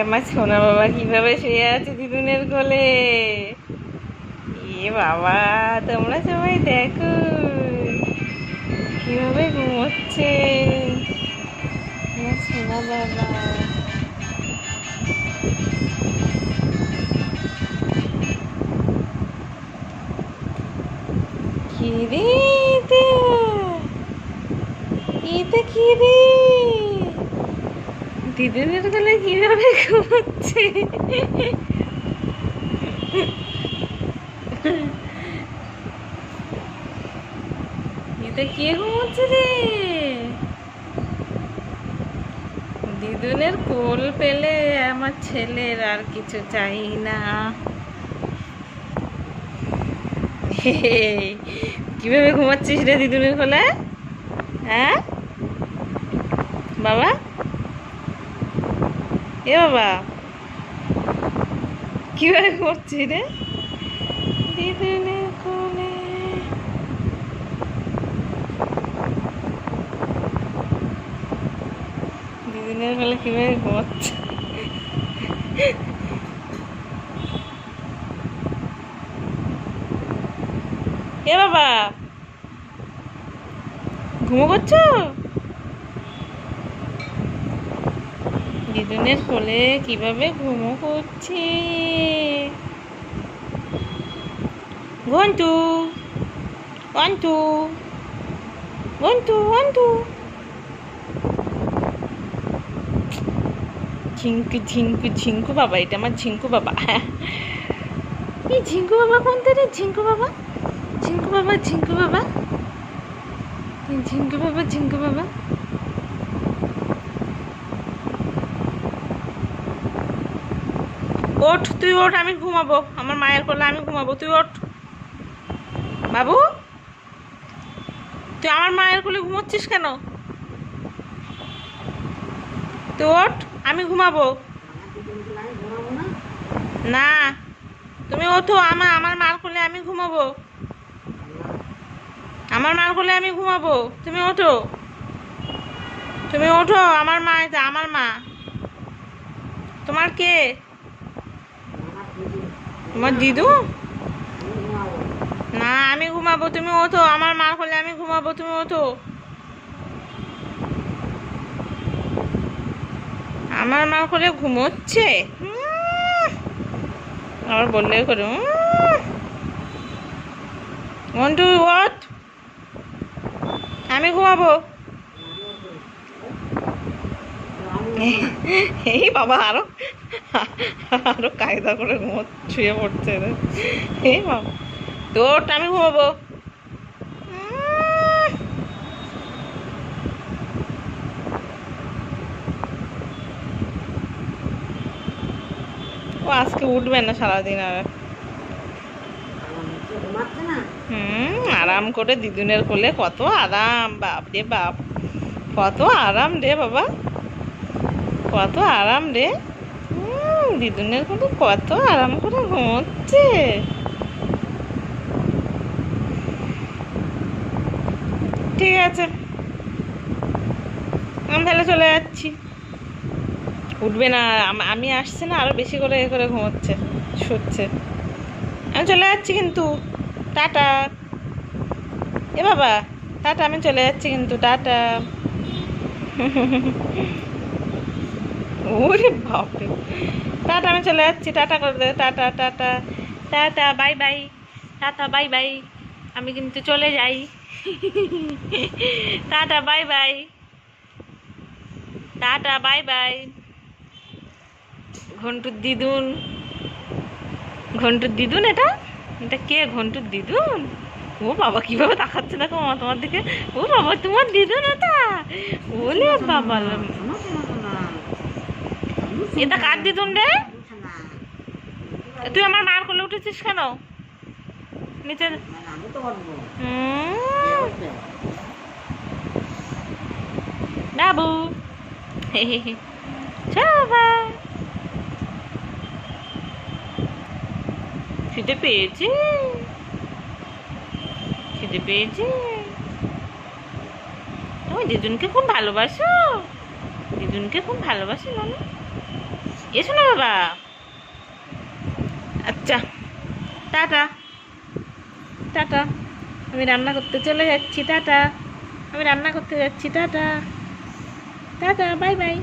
আমার সোনা বাবা কীভাবে শুয়ে আছে দিদুনের কোলে? এ বাবা, তোমরা সবাই দেখো। কীভাবে ঘুমোচ্ছে? সোনা বাবা। কি রে এটা? এটা কি রে দিদিনের গলে কীভাবে ঘুমাচ্ছে? এটা কে ঘুমাচ্ছে রে? দিদুনের কোল পেলে আমার ছেলের আর কিছু চাই না। কীভাবে ঘুমাচ্ছিস রে দিদুনের কোলে? হ্যাঁ? বাবা? এ বাবা। কীভাবে করছি রে? দিদুনের কোলে দিদুনের কোলে কীভাবে ঘুমাচ্ছে এ বাবা। ঘুমো করছ? দিদুনের কোলে কীভাবে ঘুমো করছে? Ghantu one two one two one two ঝিঙ্কু ঝিঙ্কু ঝিঙ্কু বাবা, এটা আমার ঝিঙ্কু বাবা। এই ঝিঙ্কু বাবা কোনটা রে ঝিঙ্কু বাবা? ঝিঙ্কু বাবা ঝিঙ্কু বাবা? ঝিঙ্কু বাবা ঝিঙ্কু বাবা? ওঠ, তুই ওঠ, আমি ঘুমাবো। আমার মায়ের করলে আমি ঘুমাবো, তুই ওঠ। বাবু, তুই আমার মায়ের কোলে ঘুমোচ্ছিস কেন? তুই ওঠ, আমি ঘুমাবো। না, তুমি ওঠো আমার আমার মার কোলে আমি ঘুমাবো। আমার মার কোলে আমি ঘুমাবো, তুমি ওঠো। তুমি ওঠো, আমার মা আমার মা। তোমার কে? তোমার দিদু? না, আমি ঘুমাবো, তুমি ওঠো, আমার মার কোলে আমি ঘুমাবো, তুমি ওঠো। আমার মার কোলে ঘুমোচ্ছে? আবার বললে করে ওয়ান ওয়াট আমি ঘুমাবো। এই বাবা, আরও আরও কায়দা করে ঘুমো শুয়ে পড়ছে এই বাবা তোর আমি ঘুমাবো। ও আজকে উঠবে না সারাদিন আর। হুম, আরাম করে দিদুনের কোলে কত আরাম বাপ রে বাপ। কত আরাম রে বাবা। কত আরাম রে। দিদুনের কোলে কত আরাম করে ঘুমোচ্ছে। ঠিক আছে। আমি তাহলে চলে যাচ্ছি। উঠবে না আমি আসছি না, আরও বেশি করে এ করে ঘুমোচ্ছে, শুচ্ছে। আমি চলে যাচ্ছি কিন্তু। টাটা। এ বাবা, টাটা, আমি চলে যাচ্ছি কিন্তু, টাটা। ওরে বাপরে। টাটা, আমি চলে যাচ্ছি। টাটা করে দে, tata tata. Tata, bye bye. Tata, bye bye. আমি কিন্তু চলে যাই। Tata, bye bye. Tata, bye bye. ঘন্টুর দিদুন। ঘন্টুর দিদুন এটা? এটা কে ঘন্টুর দিদুন? ও বাবা, কীভাবে তাকাচ্ছে দেখো মা, তোমার দিকে। ও বাবা, তোমার দিদুন এটা? ওলে বাবা। এটা কার দিদুন রে? তুই আমার মার কোলে উঠেছিস কেন? নিচে বাবু। খিদে পেয়েছে? খিদে পেয়েছে? তুমি দিদুনকে খুব ভালোবাসো? দিদুনকে খুব ভালোবাসো না এসো না বাবা। আচ্ছা টাটা। টাটা। আমি রান্না করতে চলে যাচ্ছি, টাটা। আমি রান্না করতে যাচ্ছি, টাটা। Tata, bye by.